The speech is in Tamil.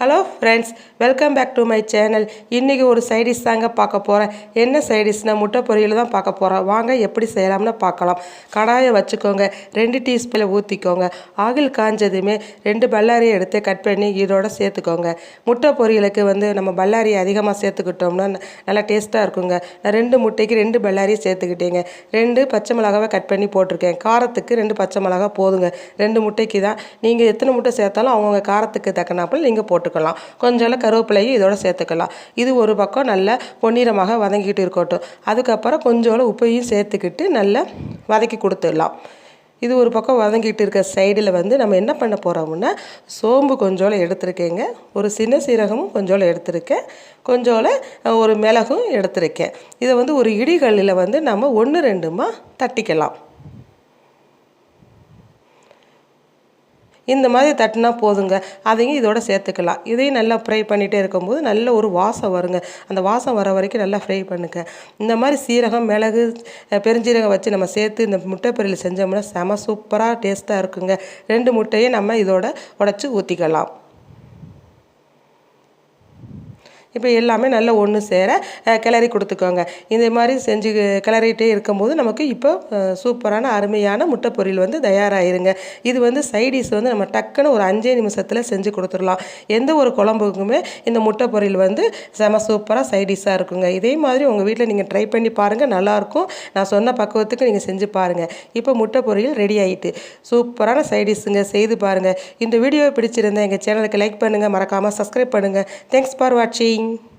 Hello friends welcome back to my channel இன்றைக்கி ஒரு சைடிஷ் தாங்க பார்க்க போகிறேன் என்ன சைடிஷ்னால் முட்டை பொரியல் தான் பார்க்க போகிறோம் வாங்க எப்படி செய்யலாம்னு பார்க்கலாம். கடாயை வச்சுக்கோங்க. ரெண்டு டீஸ்பூனில் ஊற்றிக்கோங்க ஆகில் காஞ்சதுமே ரெண்டு பல்லாரியை எடுத்து கட் பண்ணி இதோட சேர்த்துக்கோங்க. முட்டை பொரியலுக்கு வந்து நம்ம பல்லாரியை அதிகமாக சேர்த்துக்கிட்டோம்னா ந- நல்லா டேஸ்ட்டாக இருக்குங்க. நான் ரெண்டு முட்டைக்கு ரெண்டு பல்லாரியை சேர்த்துக்கிட்டேங்க. ரெண்டு பச்சை மிளகாவை கட் பண்ணி போட்டிருக்கேன். காரத்துக்கு ரெண்டு பச்சை மிளகா போதுங்க. ரெண்டு முட்டைக்கு தான். நீங்கள் எத்தனை முட்டை சேர்த்தாலும் அவங்கவுங்க காரத்துக்கு தக்கனாப்பில் நீங்கள் போட்டு போட்டுக்கலாம். கொஞ்சம் கருவேப்பிலையும் இதோட சேர்த்துக்கலாம். இது ஒரு பக்கம் நல்ல பொன்னிறமாக வதங்கிக்கிட்டு இருக்கட்டும். அதுக்கப்புறம் கொஞ்சோண்டு உப்பையும் சேர்த்துக்கிட்டு நல்லா வதக்கி கொடுத்துடலாம். இது ஒரு பக்கம் வதங்கிட்டு இருக்க சைடில் வந்து நம்ம என்ன பண்ண போகிறோம்னா சோம்பு கொஞ்சோல எடுத்திருக்கேங்க. ஒரு சின்ன சீரகமும் கொஞ்சோல எடுத்திருக்கேன். கொஞ்சோல ஒரு மிளகும் எடுத்திருக்கேன். இதை வந்து ஒரு இடிகளில் வந்து நம்ம ஒன்று ரெண்டுமா தட்டிக்கலாம். இந்த மாதிரி தட்டினா போதுங்க. அதையும் இதோட சேர்த்துக்கலாம். இதையும் நல்லா ஃப்ரை பண்ணிகிட்டே இருக்கும்போது நல்ல ஒரு வாசம் வருங்க. அந்த வாசம் வர வரைக்கும் நல்லா ஃப்ரை பண்ணுங்க. இந்த மாதிரி சீரகம் மிளகு பெருஞ்சீரகம் வச்சு நம்ம சேர்த்து இந்த முட்டை பொரியல் செஞ்சோம்னா செம சூப்பராக டேஸ்ட்டாக இருக்குங்க. ரெண்டு முட்டையை நம்ம இதோட உடச்சி ஊற்றிக்கலாம் இப்போ எல்லாமே நல்லா ஒன்று சேர கிளறி கொடுத்துக்கோங்க. இந்த மாதிரி செஞ்சு கிளறிட்டே இருக்கும்போது நமக்கு இப்போ சூப்பரான அருமையான முட்டை பொரியல் வந்து தயாராகிருங்க இது வந்து சைடிஷ் வந்து நம்ம டக்குன்னு ஒரு அஞ்சே நிமிஷத்தில் செஞ்சு கொடுத்துடலாம். எந்த ஒரு குழம்புக்குமே இந்த முட்டை பொரியல் வந்து செம சூப்பராக சைடிஷாக இருக்குங்க. இதே மாதிரி உங்கள் வீட்டில் நீங்கள் ட்ரை பண்ணி பாருங்கள் நல்லாயிருக்கும். நான் சொன்ன பக்குவத்துக்கு நீங்கள் செஞ்சு பாருங்கள் இப்போ முட்டை பொரியல் ரெடி ஆகிட்டு சூப்பரான சைடிஷுங்க செய்து பாருங்கள் இந்த வீடியோ பிடிச்சிருந்தா எங்கள் சேனலுக்கு லைக் பண்ணுங்கள் மறக்காமல் சப்ஸ்கிரைப் பண்ணுங்கள் தேங்க்ஸ் ஃபார் வாட்சிங் reading.